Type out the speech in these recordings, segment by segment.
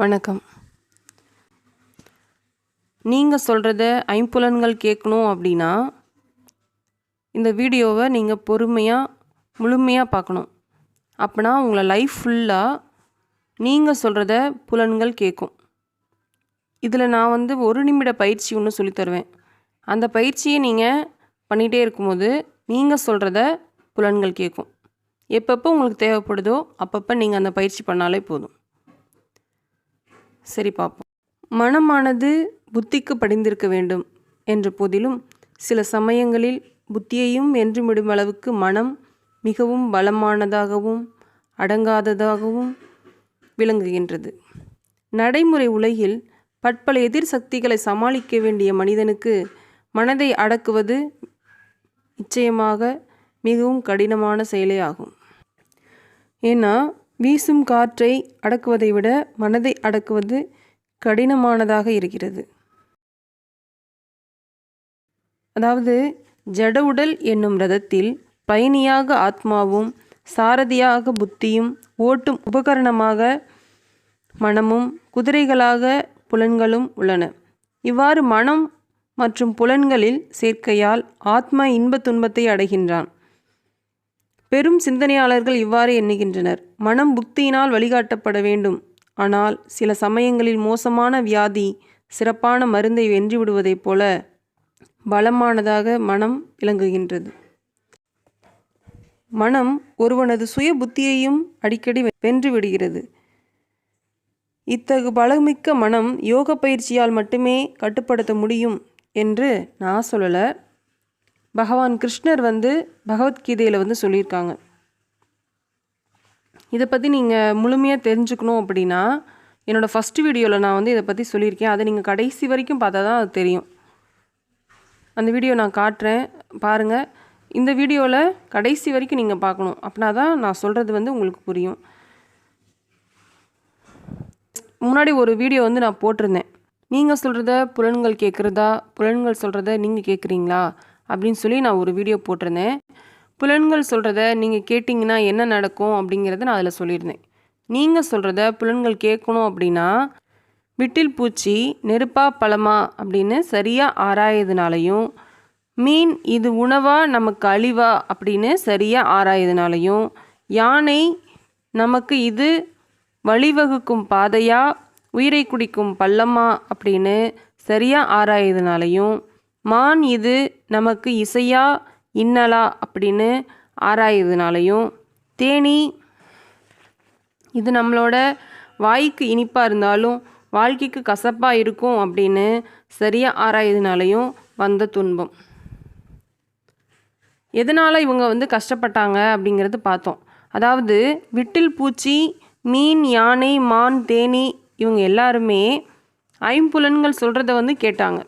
வணக்கம். நீங்கள் சொல்கிறத ஐம்புலன்கள் கேட்கணும் அப்படின்னா இந்த வீடியோவை நீங்கள் பொறுமையாக முழுமையாக பார்க்கணும். அப்போனா உங்களை லைஃப் ஃபுல்லாக நீங்கள் சொல்கிறத புலன்கள் கேட்கும் இதில் நான் வந்து ஒரு நிமிட பயிற்சி ஒன்று சொல்லித்தருவேன் அந்த பயிற்சியை நீங்கள் பண்ணிகிட்டே இருக்கும்போது நீங்கள் சொல்கிறத புலன்கள் கேட்கும் எப்பப்போ உங்களுக்கு தேவைப்படுதோ அப்பப்போ நீங்கள் அந்த பயிற்சி பண்ணாலே போதும். சரி பார்ப்போம் மனமானது புத்திக்கு படிந்திருக்க வேண்டும் என்ற போதிலும் சில சமயங்களில் புத்தியையும் என்றுமிடும் அளவுக்கு மனம் மிகவும் பலமானதாகவும் அடங்காததாகவும் விளங்குகின்றது. நடைமுறை உலகில் பற்பல எதிர் சக்திகளை சமாளிக்க வேண்டிய மனிதனுக்கு மனதை அடக்குவது நிச்சயமாக மிகவும் கடினமான செயலே ஆகும். ஏன்னா வீசும் காற்றை அடக்குவதை விட மனதை அடக்குவது கடினமானதாக இருக்கிறது. அதாவது ஜட உடல் என்னும் ரதத்தில் பயணியாக ஆத்மாவும் சாரதியாக புத்தியும் ஓட்டும் உபகரணமாக மனமும் குதிரைகளாக புலன்களும் உள்ளன. இவ்வாறு மனம் மற்றும் புலன்களில் சேர்க்கையால் ஆத்மா இன்ப துன்பத்தை அடைகின்றான். பெரும் சிந்தனையாளர்கள் இவ்வாறு எண்ணுகின்றனர். மனம் புத்தியினால் வழிகாட்டப்பட வேண்டும். ஆனால் சில சமயங்களில் மோசமான வியாதி சிறப்பான மருந்தை வென்றுவிடுவதைப் போல பலமானதாக மனம் விளங்குகின்றது. மனம் ஒருவனது சுய புத்தியையும் அடிக்கடி வென்று விடுகிறது இத்தகு பலமிக்க மனம் யோக பயிற்சியால் மட்டுமே கட்டுப்படுத்த முடியும் என்று நான் சொல்லலை. பகவான் கிருஷ்ணர் வந்து பகவத்கீதையில் வந்து சொல்லியிருக்காங்க. இதை பற்றி நீங்கள் முழுமையாக தெரிஞ்சுக்கணும் அப்படின்னா என்னோடய ஃபஸ்ட் வீடியோவில் நான் வந்து இதை பற்றி சொல்லியிருக்கேன். அதை நீங்கள் கடைசி வரைக்கும் பார்த்தா தான் அது தெரியும். அந்த வீடியோ நான் காட்டுறேன். பாருங்கள் இந்த வீடியோவில் கடைசி வரைக்கும் நீங்கள் பார்க்கணும். அப்படின்னா தான் நான் சொல்கிறது வந்து உங்களுக்கு புரியும். முன்னாடி ஒரு வீடியோ வந்து நான் போட்டிருந்தேன். நீங்கள் சொல்கிறத புலன்கள் கேட்குறதா புலன்கள் சொல்கிறத நீங்கள் கேட்குறீங்களா அப்படின்னு சொல்லி நான் ஒரு வீடியோ போட்டிருந்தேன். புலன்கள் சொல்கிறத நீங்கள் கேட்டிங்கன்னா என்ன நடக்கும் அப்படிங்கிறத நான் அதில் சொல்லியிருந்தேன். நீங்கள் சொல்கிறத புலன்கள் கேட்கணும் அப்படின்னா விட்டில் பூச்சி நெருப்பா பழமா அப்படின்னு சரியாக ஆராயதுனாலையும் மீன் இது உணவா நமக்கு அழிவா அப்படின்னு சரியாக ஆராயதுனாலையும் யானை நமக்கு இது வழிவகுக்கும் பாதையா உயிரை குடிக்கும் பள்ளமா அப்படின்னு சரியாக ஆராயதுனாலையும் மான் இது நமக்கு இசையா இன்னலா அப்படின்னு ஆராயதுனாலையும் தேனி இது நம்மளோட வாய்க்கு இனிப்பாக இருந்தாலும் வாழ்க்கைக்கு கசப்பாக இருக்கும் அப்படின்னு சரியாக ஆராயதுனாலையும் வந்த துன்பம். எதனால் இவங்க வந்து கஷ்டப்பட்டாங்க அப்படிங்கிறது பார்த்தோம். அதாவது விட்டில் பூச்சி மீன் யானை மான் தேனி இவங்க எல்லாருமே ஐம்புலன்கள் சொல்கிறத வந்து கேட்டாங்க.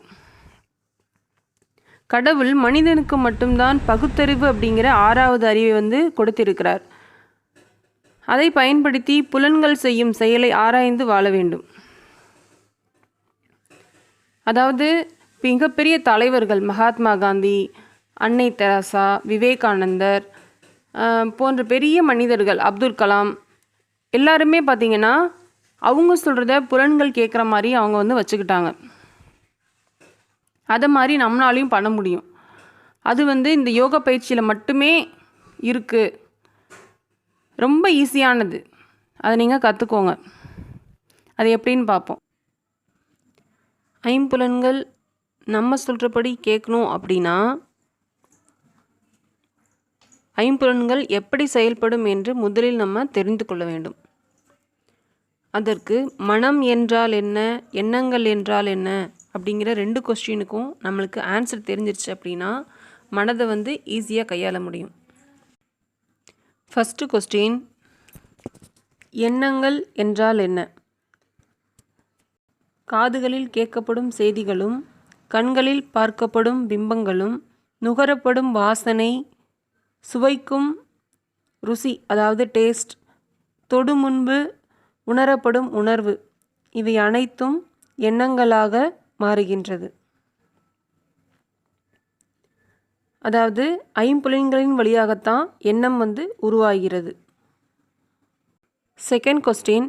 கடவுள் மனிதனுக்கு மட்டும்தான் பகுத்தறிவு அப்படிங்கிற ஆறாவது அறிவை வந்து கொடுத்திருக்கிறார். அதை பயன்படுத்தி புலன்கள் செய்யும் செயலை ஆராய்ந்து வாழ வேண்டும். அதாவது மிகப்பெரிய தலைவர்கள் மகாத்மா காந்தி அன்னை தெரசா விவேகானந்தர் போன்ற பெரிய மனிதர்கள் அப்துல் கலாம் எல்லாருமே பார்த்திங்கன்னா அவங்க சொல்கிறத புலன்கள் கேட்குற மாதிரி அவங்க வந்து வச்சுக்கிட்டாங்க. அதை மாதிரி நம்மளாலையும் பண்ண முடியும். அது வந்து இந்த யோகா பயிற்சியில் மட்டுமே இருக்குது ரொம்ப ஈஸியானது. அதை நீங்கள் கற்றுக்கோங்க அது எப்படின்னு பார்ப்போம் ஐம்புலன்கள் நம்ம சொல்கிறபடி கேட்கணும் அப்படின்னா ஐம்புலன்கள் எப்படி செயல்படும் என்று முதலில் நம்ம தெரிந்து கொள்ள வேண்டும். அதற்கு மனம் என்றால் என்ன எண்ணங்கள் என்றால் என்ன அப்படிங்கிற ரெண்டு கொஸ்டினுக்கும் நம்மளுக்கு ஆன்சர் தெரிஞ்சிருச்சு அப்படின்னா மனதை வந்து ஈஸியாக கையாள முடியும். ஃபஸ்ட்டு கொஸ்டின் எண்ணங்கள் என்றால் என்ன? காதுகளில் கேட்கப்படும் செய்திகளும் கண்களில் பார்க்கப்படும் பிம்பங்களும் நுகரப்படும் வாசனை சுவைக்கும் ருசி அதாவது டேஸ்ட் தொடு முன்பு உணரப்படும் உணர்வு இவை அனைத்தும் எண்ணங்களாக மாறுகின்றது. அதாவது ஐம்புலன்களின் வழியாகத்தான் எண்ணம் வந்து உருவாகிறது. செகண்ட் கொஸ்டின்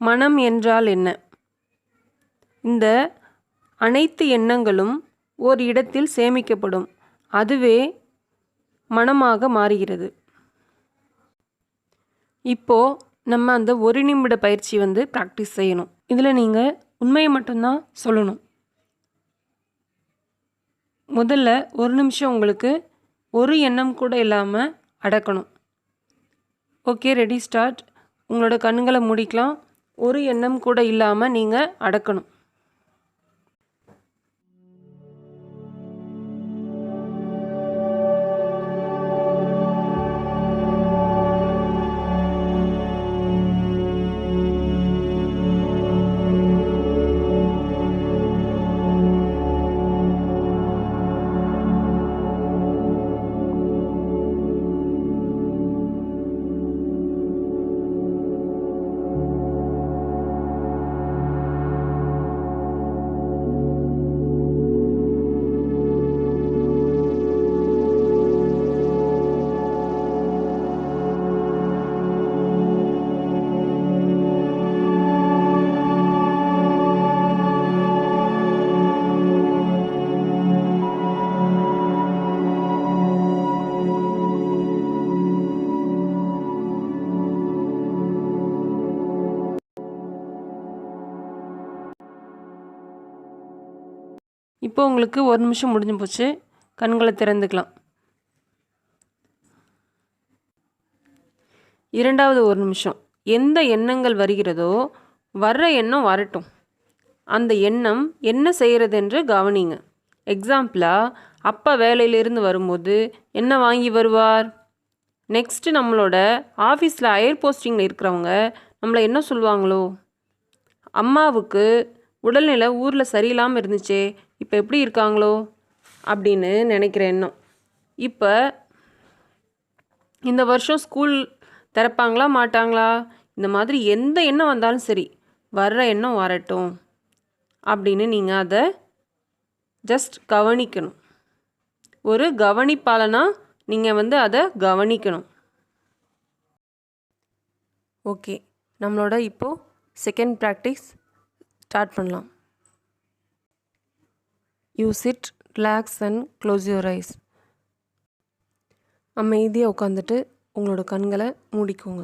மனம் என்றால் என்ன? இந்த அனைத்து எண்ணங்களும் ஒரு இடத்தில் சேமிக்கப்படும். அதுவே மனமாக மாறுகிறது. இப்போ நம்ம அந்த ஒரு நிமிட பயிற்சி வந்து ப்ராக்டிஸ் செய்யணும். இதில் நீங்கள் உண்மையை மட்டும்தான் சொல்லணும். முதல்ல ஒரு நிமிஷம் உங்களுக்கு ஒரு எண்ணம் கூட இல்லாமல் அடக்கணும். ஓகே ரெடி ஸ்டார்ட் உங்களோட கண்ணுங்களை முடிக்கலாம். ஒரு எண்ணம் கூட இல்லாமல் நீங்கள் அடக்கணும். இப்போ உங்களுக்கு ஒரு நிமிஷம் முடிஞ்சு போச்சு. கண்களை திறந்துக்கலாம். இரண்டாவது ஒரு நிமிஷம். எந்த எண்ணங்கள் வருகிறதோ வர்ற எண்ணம் வரட்டும். அந்த எண்ணம் என்ன செய்கிறது என்று கவனிங்க எக்ஸாம்பிளாக அப்பா வேலையிலிருந்து வரும்போது என்ன வாங்கி வருவார்? நெக்ஸ்ட்டு நம்மளோட ஆஃபீஸில் அயர் போஸ்டிங்கில் இருக்கிறவங்க நம்மளை என்ன சொல்லுவாங்களோ? அம்மாவுக்கு உடல்நிலை ஊரில் சரியில்லாமல் இருந்துச்சே இப்போ எப்படி இருக்காங்களோ அப்படின்னு நினைக்கிற எண்ணம் இப்போ இந்த வருஷம் ஸ்கூல் திறப்பாங்களா மாட்டாங்களா? இந்த மாதிரி எந்த எண்ணம் வந்தாலும் சரி வர்ற எண்ணம் வரட்டும் அப்படின்னு நீங்கள் அதை ஜஸ்ட் கவனிக்கணும். ஒரு கவனிப்பாளனாக நீங்கள் வந்து அதை கவனிக்கணும். ஓகே நம்மளோட இப்போது செகண்ட் ப்ராக்டிஸ் ஸ்டார்ட் பண்ணலாம். You sit relax and close your eyes அமைதியாக உட்காந்துட்டு உங்களோட கண்களை மூடிக்கோங்க.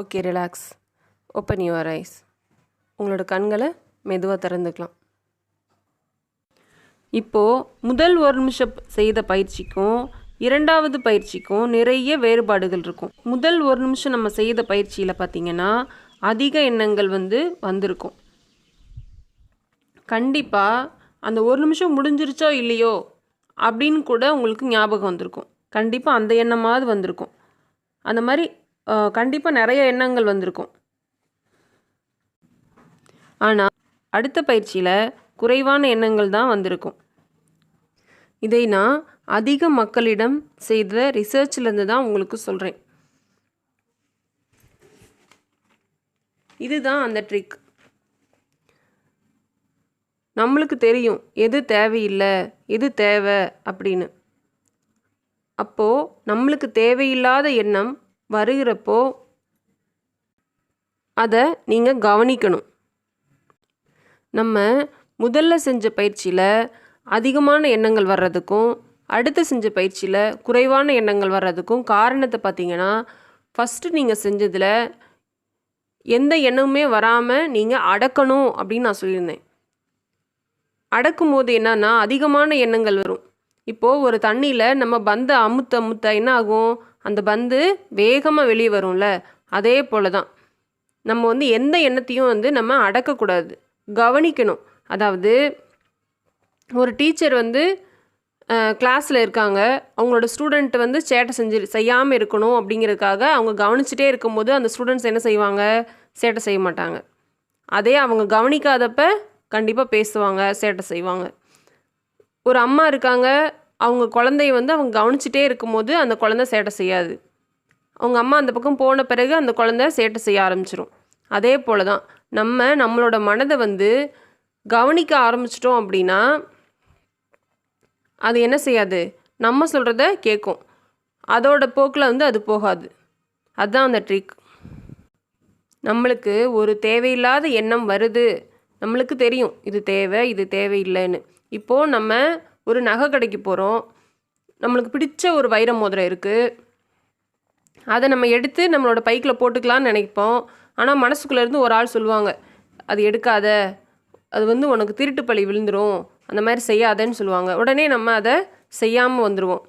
Okay relax open your eyes உங்களோட கண்களை மெதுவாக திறந்துக்கலாம். இப்போது முதல் ஒரு நிமிஷம் செய்த பயிற்சிக்கும் இரண்டாவது பயிற்சிக்கும் நிறைய வேறுபாடுகள் இருக்கும். முதல் ஒரு நிமிஷம் நம்ம செய்த பயிற்சியில் பார்த்திங்கன்னா அதிக எண்ணங்கள் வந்து வந்திருக்கும். கண்டிப்பாக அந்த ஒரு நிமிஷம் முடிஞ்சிருச்சோ இல்லையோ அப்படின்னு கூட உங்களுக்கு ஞாபகம் வந்திருக்கும். கண்டிப்பாக அந்த எண்ணமாவது வந்திருக்கும். அந்த மாதிரி கண்டிப்பாக நிறைய எண்ணங்கள் வந்திருக்கும். ஆனால் அடுத்த பயிற்சியில் குறைவான எண்ணங்கள் தான் வந்திருக்கும். இதை நான் அதிக மக்களிடம் செய்த ரிசர்ச்லேருந்து தான் உங்களுக்கு சொல்கிறேன் இதுதான் அந்த ட்ரிக் நம்மளுக்கு தெரியும் எது தேவையில்லை எது தேவை அப்படின்னு. அப்போது நம்மளுக்கு தேவையில்லாத எண்ணம் வருகிறப்போ அதை நீங்கள் கவனிக்கணும். நம்ம முதல்ல செஞ்ச பயிற்சியில் அதிகமான எண்ணங்கள் வர்றதுக்கும் அடுத்து செஞ்ச பயிற்சியில் குறைவான எண்ணங்கள் வர்றதுக்கும் காரணத்தை பார்த்தீங்கன்னா ஃபஸ்ட்டு நீங்கள் செஞ்சதில் எந்த எண்ணமுமே வராமல் நீங்கள் அடக்கணும் அப்படின்னு நான் சொல்லியிருந்தேன். அடக்கும்போது என்னன்னா அதிகமான எண்ணங்கள் வரும். இப்போது ஒரு தண்ணியில் நம்ம பந்தை அமுத்த அமுத்த என்ன ஆகும்? அந்த பந்து வேகமாக வெளியே வரும்ல? அதே போல தான் நம்ம வந்து எந்த எண்ணத்தையும் வந்து நம்ம அடக்கக்கூடாது. கவனிக்கணும். அதாவது ஒரு டீச்சர் வந்து கிளாஸில் இருக்காங்க. அவங்களோட ஸ்டூடெண்ட் வந்து சேட்டை செஞ்சு செய்யாமல் இருக்கணும் அப்படிங்கிறதுக்காக அவங்க கவனிச்சிட்டே இருக்கும்போது அந்த ஸ்டூடெண்ட்ஸ் என்ன செய்வாங்க? சேட்டை செய்ய மாட்டாங்க. அதே அவங்க கவனிக்காதப்ப கண்டிப்பாக பேசுவாங்க சேட்டை செய்வாங்க. ஒரு அம்மா இருக்காங்க அவங்க குழந்தைய வந்து அவங்க கவனிச்சிட்டே இருக்கும்போது அந்த குழந்தை சேட்டை செய்யாது. அவங்க அம்மா அந்த பக்கம் போன பிறகு அந்த குழந்தை சேட்டை செய்ய ஆரம்பிச்சிடும் அதே போல் தான் நம்ம நம்மளோட மனதை வந்து கவனிக்க ஆரம்பிச்சிட்டோம் அப்படின்னா அது என்ன செய்யாது? நம்ம சொல்கிறத கேட்கும் அதோட போக்கில் வந்து அது போகாது. அதுதான் அந்த ட்ரிக் நம்மளுக்கு ஒரு தேவையில்லாத எண்ணம் வருது. நம்மளுக்கு தெரியும் இது தேவை இது தேவையில்லைன்னு. இப்போது நம்ம ஒரு நகை கடைக்கு போகிறோம் நம்மளுக்கு பிடிச்ச ஒரு வைர மோதிரம் இருக்குது அதை நம்ம எடுத்து நம்மளோட பைக்கில் போட்டுக்கலாம்னு நினைப்போம். ஆனால் மனசுக்குள்ளேருந்து ஒரு ஆள் சொல்லுவாங்க அது எடுக்காத. அது வந்து உனக்கு திருட்டு பழி விழுந்துடும் அந்த மாதிரி செய்யாதேன்னு சொல்லுவாங்க. உடனே நம்ம அதை செய்யாமல் வந்துடுவோம்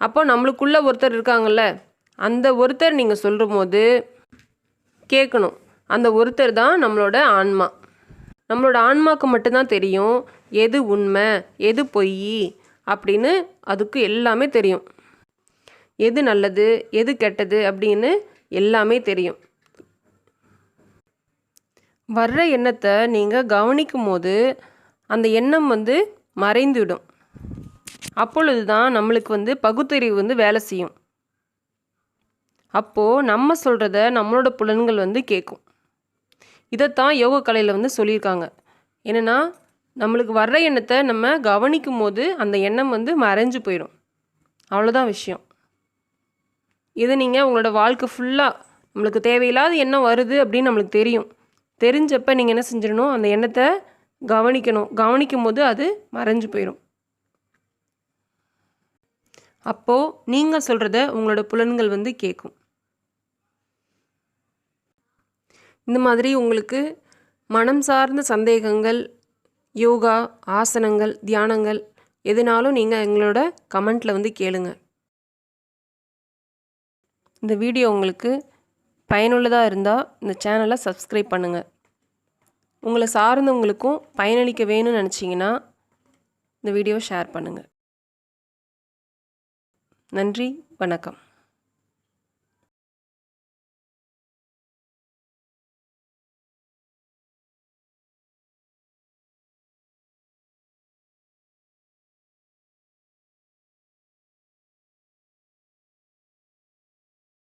அப்போ நம்மளுக்குள்ளே ஒருத்தர் இருக்காங்கல்ல அந்த ஒருத்தர் நீங்கள் சொல்கிற போது கேட்கணும். அந்த ஒருத்தர் தான் நம்மளோட ஆன்மா. நம்மளோட ஆன்மாவுக்கு மட்டும்தான் தெரியும். எது உண்மை எது பொய் அப்படின்னு அதுக்கு எல்லாமே தெரியும். எது நல்லது எது கெட்டது அப்படின்னு எல்லாமே தெரியும். வர்ற எண்ணத்தை நீங்கள் கவனிக்கும் போது அந்த எண்ணம் வந்து மறைந்துவிடும். அப்பொழுது தான் நம்மளுக்கு வந்து பகுத்தறிவு வந்து வேலை செய்யும். அப்போது நம்ம சொல்கிறத நம்மளோட புலன்கள் வந்து கேட்கும் இதைத்தான் யோக கலையில் வந்து சொல்லியிருக்காங்க. என்னென்னா நம்மளுக்கு வர்ற எண்ணத்தை நம்ம கவனிக்கும் போது அந்த எண்ணம் வந்து மறைஞ்சு போயிடும். அவ்வளோதான் விஷயம். இதை நீங்கள் உங்களோட வாழ்க்கை ஃபுல்லாக நம்மளுக்கு தேவையில்லாத எண்ணம் வருது அப்படின்னு நம்மளுக்கு தெரியும். தெரிஞ்சப்போ நீங்கள் என்ன செஞ்சிடணும்? அந்த எண்ணத்தை கவனிக்கணும். கவனிக்கும் போது அது மறைஞ்சு போயிடும் அப்போது நீங்கள் சொல்கிறத உங்களோட புலன்கள் வந்து கேட்கும் இந்த மாதிரி உங்களுக்கு மனம் சார்ந்த சந்தேகங்கள் யோகா ஆசனங்கள் தியானங்கள் எதுனாலும் நீங்கள் எங்களோட கமெண்ட்டில் வந்து கேளுங்க. இந்த வீடியோ உங்களுக்கு பயனுள்ளதாக இருந்தால் இந்த சேனலை சப்ஸ்கிரைப் பண்ணுங்கள் உங்களை சார்ந்தவங்களுக்கும் பயனளிக்க வேணும்னு நினச்சிங்கன்னா இந்த வீடியோ ஷேர் பண்ணுங்கள் நன்றி வணக்கம்.